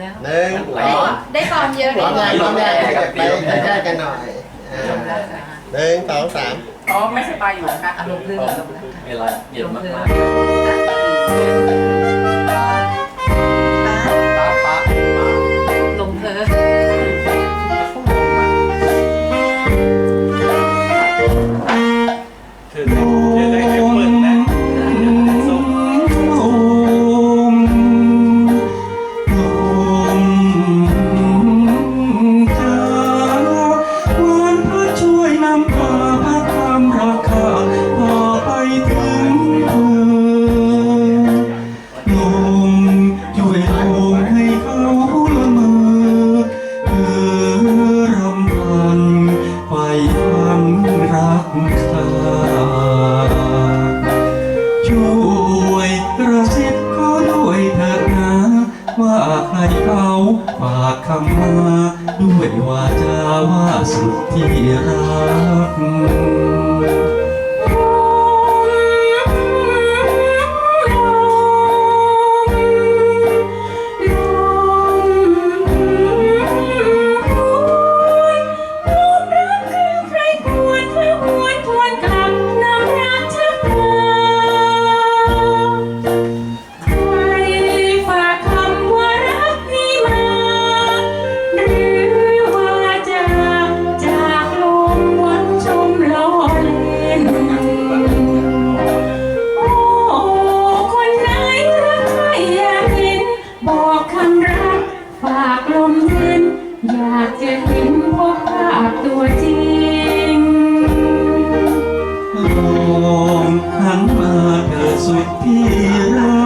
แล้ว หนึ่งสองได้ฟองเยอะพร้อมแรงพร้มแรงขยับปใกันหน่อยหนึ่งสองสามอ๋อไม่ใช่ปลาอยู่นะคะอารมณ์เรื่ออารมณ์เรื่อเวลาเย็นมาก ฝากคำมาด้วยวาจาว่าสุดที่รัก Người.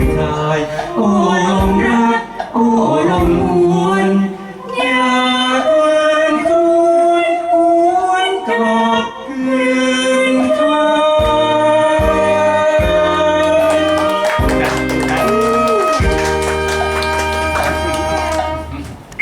ยคลายโอ้ย